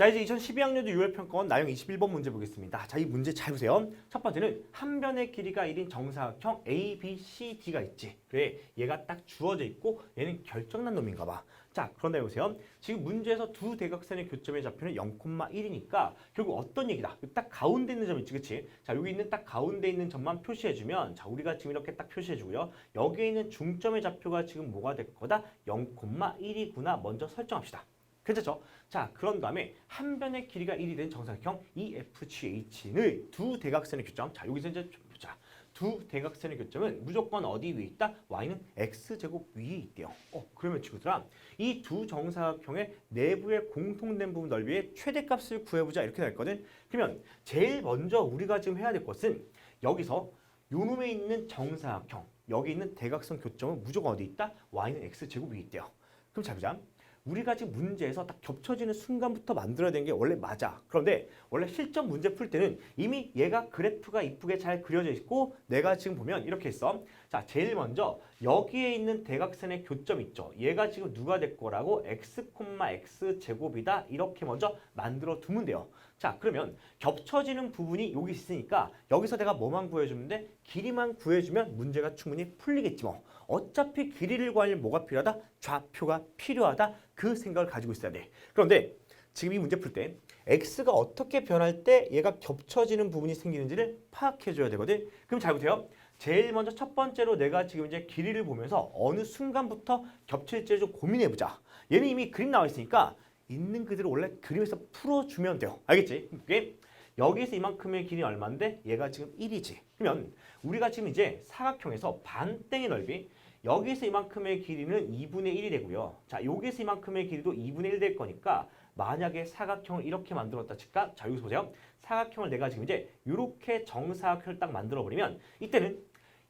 자 이제 2012학년도 6월 평가원 나영 21번 문제 보겠습니다. 자 이 문제 잘 보세요. 첫 번째는 한 변의 길이가 1인 정사각형 A, B, C, D가 있지. 그래 얘가 딱 주어져 있고 얘는 결정난 놈인가 봐. 자 그런데 보세요. 지금 문제에서 두 대각선의 교점의 좌표는 0,1이니까 결국 어떤 얘기다. 딱 가운데 있는 점 있지 그치? 자 여기 있는 딱 가운데 있는 점만 표시해주면 자 우리가 지금 이렇게 딱 표시해주고요. 여기에 있는 중점의 좌표가 지금 뭐가 될 거다? 0,1이구나 먼저 설정합시다. 괜찮죠? 자, 그런 다음에 한 변의 길이가 1이 된 정사각형 EFGH의 두 대각선의 교점. 자, 여기서 이제 좀 보자. 두 대각선의 교점은 무조건 어디 위에 있다? y는 x제곱 위에 있대요. 어, 그러면 친구들아, 이 두 정사각형의 내부의 공통된 부분 넓이의 최대값을 구해보자 이렇게 됐거든. 그러면 제일 먼저 우리가 지금 해야 될 것은 여기서 요놈에 있는 정사각형, 여기 있는 대각선 교점은 무조건 어디 있다? y는 x제곱 위에 있대요. 그럼 자 보자. 우리가 지금 문제에서 딱 겹쳐지는 순간부터 만들어야 되는 게 원래 맞아. 그런데 원래 실전 문제 풀 때는 이미 얘가 그래프가 이쁘게 잘 그려져 있고 내가 지금 보면 이렇게 있어. 자, 제일 먼저 여기에 있는 대각선의 교점 있죠. 얘가 지금 누가 될 거라고 x, x 제곱이다. 이렇게 먼저 만들어 두면 돼요. 자, 그러면 겹쳐지는 부분이 여기 있으니까 여기서 내가 뭐만 구해주면 돼? 길이만 구해주면 문제가 충분히 풀리겠지 뭐. 어차피 길이를 구하려면 뭐가 필요하다? 좌표가 필요하다. 그 생각을 가지고 있어야 돼. 그런데 지금 이 문제 풀 때 x가 어떻게 변할 때 얘가 겹쳐지는 부분이 생기는지를 파악해 줘야 되거든. 그럼 잘 보세요. 제일 먼저 첫 번째로 내가 지금 이제 길이를 보면서 어느 순간부터 겹칠지를 좀 고민해 보자. 얘는 이미 그림 나와 있으니까 있는 그대로 원래 그림에서 풀어주면 돼요. 알겠지? 이게 여기서 이만큼의 길이 얼마인데 얘가 지금 1이지. 그러면 우리가 지금 이제 사각형에서 반땡의 넓이 여기서 이만큼의 길이는 2분의 1이 되고요. 자, 여기서 이만큼의 길이도 2분의 1 될 거니까 만약에 사각형을 이렇게 만들었다 칠까? 자, 여기서 보세요. 사각형을 내가 지금 이제 이렇게 정사각형을 딱 만들어 버리면 이때는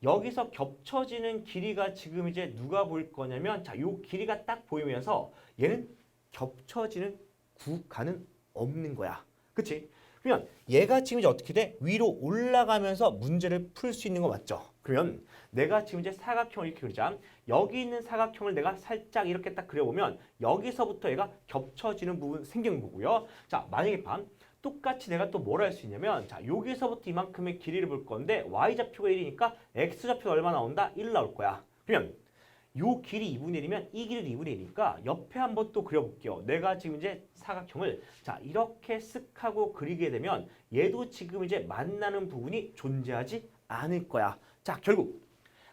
여기서 겹쳐지는 길이가 지금 이제 누가 보일 거냐면 자, 요 길이가 딱 보이면서 얘는 겹쳐지는 구간은 없는 거야. 그치? 그러면 얘가 지금 이제 어떻게 돼? 위로 올라가면서 문제를 풀 수 있는 거 맞죠? 그러면 내가 지금 이제 사각형을 이렇게 그리자. 여기 있는 사각형을 내가 살짝 이렇게 딱 그려보면 여기서부터 얘가 겹쳐지는 부분 생기는 거고요. 자, 만약에 반 똑같이 내가 또 뭘 할 수 있냐면 자, 여기서부터 이만큼의 길이를 볼 건데 y좌표가 1이니까 x좌표가 얼마 나온다? 1 나올 거야. 그러면 요 길이 2분의 1이면 이 길이도 2분의 1이니까 옆에 한번 또 그려볼게요. 내가 지금 이제 사각형을 자 이렇게 쓱 하고 그리게 되면 얘도 지금 이제 만나는 부분이 존재하지 않을 거야. 자 결국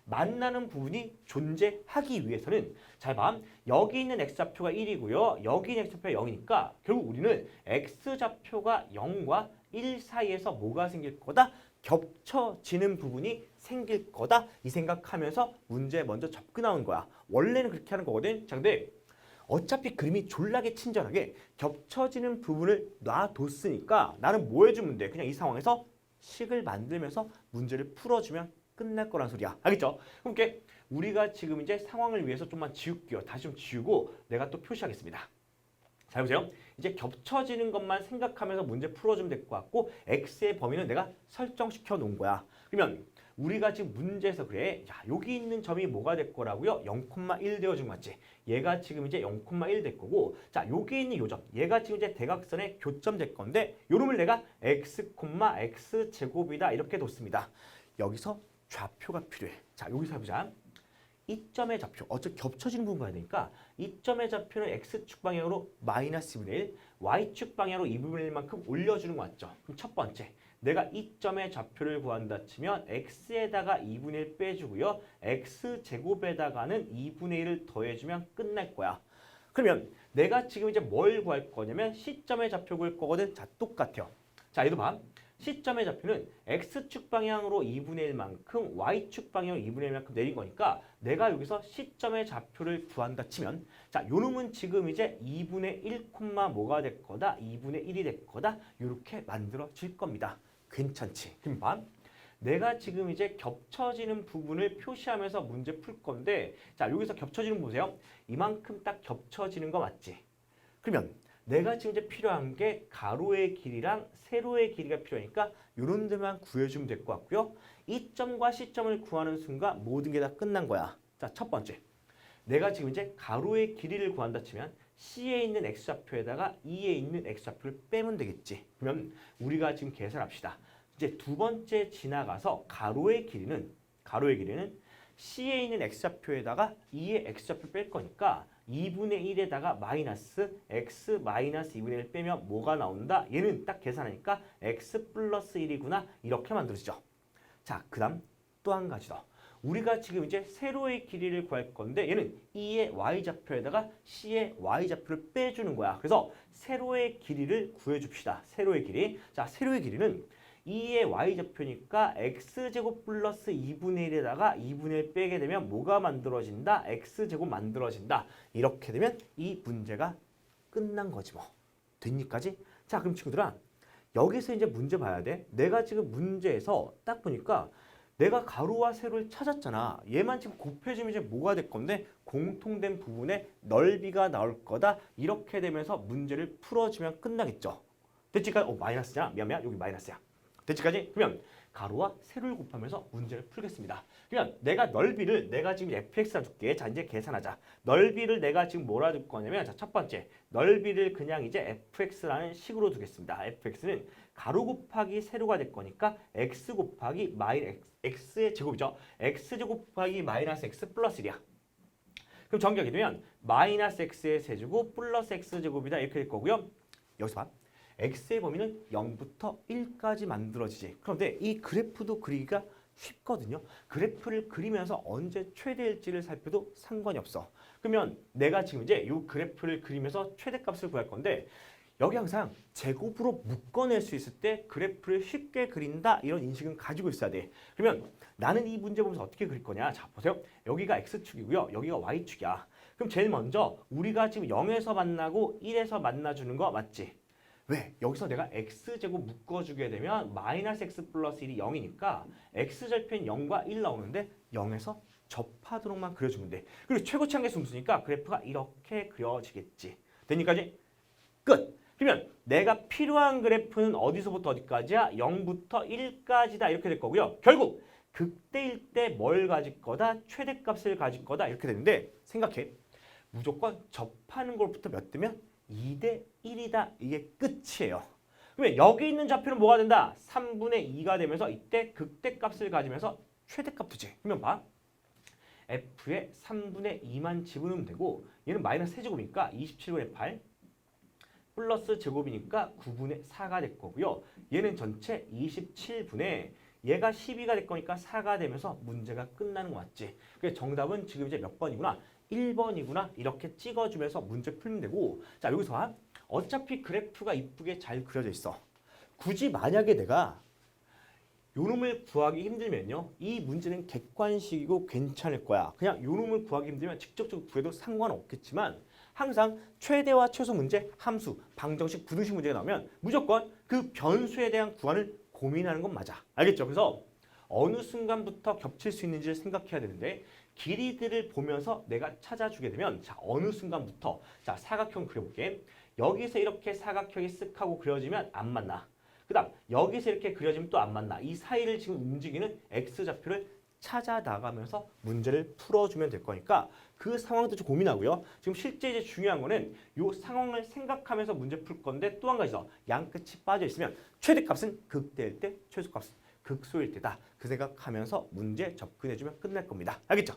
만나는 부분이 존재하기 위해서는 잘 봐. 여기 있는 x좌표가 1이고요. 여기 있는 x좌표가 0이니까 결국 우리는 x좌표가 0과 1 사이에서 뭐가 생길 거다? 겹쳐지는 부분이 생길 거다 이 생각하면서 문제에 먼저 접근하는 거야. 원래는 그렇게 하는 거거든. 자, 근데 어차피 그림이 졸라게 친절하게 겹쳐지는 부분을 놔뒀으니까 나는 뭐 해주면 돼? 그냥 이 상황에서 식을 만들면서 문제를 풀어주면 끝날 거란 소리야. 알겠죠? 그럼 이렇게 우리가 지금 이제 상황을 위해서 좀만 지울게요. 다시 좀 지우고 내가 또 표시하겠습니다. 잘 보세요. 이제 겹쳐지는 것만 생각하면서 문제 풀어주면 될 것 같고 x의 범위는 내가 설정시켜 놓은 거야. 그러면 우리가 지금 문제에서 그래. 자, 여기 있는 점이 뭐가 될 거라고요? 0,1 되어준 거 맞지? 얘가 지금 이제 0,1 될 거고 자, 여기 있는 요 점. 얘가 지금 이제 대각선의 교점 될 건데 요놈을 내가 x, x 제곱이다 이렇게 뒀습니다. 여기서 좌표가 필요해. 자, 여기서 해보자. 이 점의 좌표, 어차피 겹쳐지는 부분 가야 되니까 이 점의 좌표는 x축 방향으로 마이너스 2분의 1, y축 방향으로 2분의 1만큼 올려주는 거 맞죠? 그럼 첫 번째, 내가 이 점의 좌표를 구한다 치면 x에다가 2분의 1 빼주고요. x제곱에다가는 2분의 1을 더해주면 끝날 거야. 그러면 내가 지금 이제 뭘 구할 거냐면 시점의 좌표 구할 거거든. 자, 똑같아요. 자, 얘도 봐. 시점의 좌표는 x축 방향으로 2분의 1만큼 y축 방향으로 2분의 1만큼 내린 거니까 내가 여기서 시점의 좌표를 구한다 치면 자, 요 놈은 지금 이제 2분의 1, 뭐가 될 거다? 2분의 1이 될 거다? 이렇게 만들어질 겁니다. 괜찮지? 봐. 내가 지금 이제 겹쳐지는 부분을 표시하면서 문제 풀 건데 자, 여기서 겹쳐지는 거 보세요. 이만큼 딱 겹쳐지는 거 맞지? 그러면 내가 지금 이제 필요한 게 가로의 길이랑 세로의 길이가 필요하니까 이런 데만 구해주면 될 것 같고요. 이 점과 시점을 구하는 순간 모든 게 다 끝난 거야. 자, 첫 번째. 내가 지금 이제 가로의 길이를 구한다 치면 C에 있는 x좌표에다가 E에 있는 x좌표를 빼면 되겠지. 그러면 우리가 지금 계산합시다. 이제 두 번째 지나가서 가로의 길이는 가로의 길이는 C에 있는 x좌표에다가 E의 x좌표 뺄 거니까 2분의 1에다가 마이너스 x 마이너스 2분의 1 빼면 뭐가 나온다? 얘는 딱 계산하니까 x 플러스 1이구나 이렇게 만들어지죠. 자, 그 다음 또 한 가지 더. 우리가 지금 이제 세로의 길이를 구할 건데 얘는 E의 y좌표에다가 C의 y좌표를 빼주는 거야. 그래서 세로의 길이를 구해줍시다. 세로의 길이. 자, 세로의 길이는 2의 y좌표니까 x제곱 플러스 2분의 1에다가 2분의 1 빼게 되면 뭐가 만들어진다? x제곱 만들어진다. 이렇게 되면 이 문제가 끝난 거지 뭐. 됐니까지? 자 그럼 친구들아 여기서 이제 문제 봐야 돼. 내가 지금 문제에서 딱 보니까 내가 가로와 세로를 찾았잖아. 얘만 지금 곱해주면 이제 뭐가 될 건데 공통된 부분에 넓이가 나올 거다. 이렇게 되면서 문제를 풀어주면 끝나겠죠. 됐지까지? 어 마이너스냐? 미안 미안 여기 마이너스야. 됐지까지? 그러면 가로와 세로를 곱하면서 문제를 풀겠습니다. 그러면 내가 넓이를 내가 지금 fx라 줄게. 자 이제 계산하자. 넓이를 내가 지금 뭐라 줄 거냐면 자 첫 번째 넓이를 그냥 이제 fx라는 식으로 두겠습니다. fx는 가로 곱하기 세로가 될 거니까 x 곱하기 마이너스 x의 제곱이죠. x 제곱 곱하기 마이너스 x 플러스 1이야. 그럼 정리하게 되면 마이너스 x의 세제곱 플러스 x 제곱이다 이렇게 될 거고요. 여기서 봐. X의 범위는 0부터 1까지 만들어지지. 그런데 이 그래프도 그리기가 쉽거든요. 그래프를 그리면서 언제 최대일지를 살펴도 상관이 없어. 그러면 내가 지금 이제 이 그래프를 그리면서 최대값을 구할 건데 여기 항상 제곱으로 묶어낼 수 있을 때 그래프를 쉽게 그린다 이런 인식은 가지고 있어야 돼. 그러면 나는 이 문제 보면서 어떻게 그릴 거냐? 자 보세요. 여기가 x축이고요. 여기가 y축이야. 그럼 제일 먼저 우리가 지금 0에서 만나고 1에서 만나주는 거 맞지? 왜? 여기서 내가 x제곱 묶어주게 되면 마이너스 x 플러스 1이 0이니까 x절편 0과 1 나오는데 0에서 접하도록만 그려주면 돼. 그리고 최고치 한계수 음수니까 그래프가 이렇게 그려지겠지. 되니까지 끝. 그러면 내가 필요한 그래프는 어디서부터 어디까지야? 0부터 1까지다 이렇게 될 거고요. 결국 극대일 때 뭘 가질 거다? 최대값을 가질 거다 이렇게 되는데 생각해. 무조건 접하는 것부터 몇 대면 2 대 1이다. 이게 끝이에요. 그러면 여기 있는 좌표는 뭐가 된다? 3분의 2가 되면서 이때 극대값을 가지면서 최대값 두지. 그러면 봐. f의 3분의 2만 집어넣으면 되고 얘는 마이너스 세제곱이니까 27분의 8 플러스 제곱이니까 9분의 4가 될 거고요. 얘는 전체 27분의 얘가 12가 될 거니까 4가 되면서 문제가 끝나는 거 맞지? 정답은 지금 이제 몇 번이구나? 1번이구나 이렇게 찍어주면서 문제 풀면 되고 자 여기서 봐. 어차피 그래프가 이쁘게 잘 그려져 있어. 굳이 만약에 내가 요놈을 구하기 힘들면요. 이 문제는 객관식이고 괜찮을 거야. 그냥 요놈을 구하기 힘들면 직접적으로 구해도 상관없겠지만 항상 최대와 최소 문제, 함수, 방정식, 부등식 문제가 나오면 무조건 그 변수에 대한 구안을 고민하는 건 맞아. 알겠죠? 그래서 어느 순간부터 겹칠 수 있는지를 생각해야 되는데 길이들을 보면서 내가 찾아주게 되면 자 어느 순간부터 자 사각형 그려볼게. 여기서 이렇게 사각형이 쓱 하고 그려지면 안 맞나. 그 다음 여기서 이렇게 그려지면 또 안 맞나. 이 사이를 지금 움직이는 x좌표를 찾아 나가면서 문제를 풀어주면 될 거니까 그 상황도 좀 고민하고요. 지금 실제 이제 중요한 거는 이 상황을 생각하면서 문제 풀 건데 또 한 가지 더. 양 끝이 빠져 있으면 최대값은 극대일 때 최소값은 극소일 때다. 그 생각하면서 문제 접근해주면 끝날 겁니다. 알겠죠?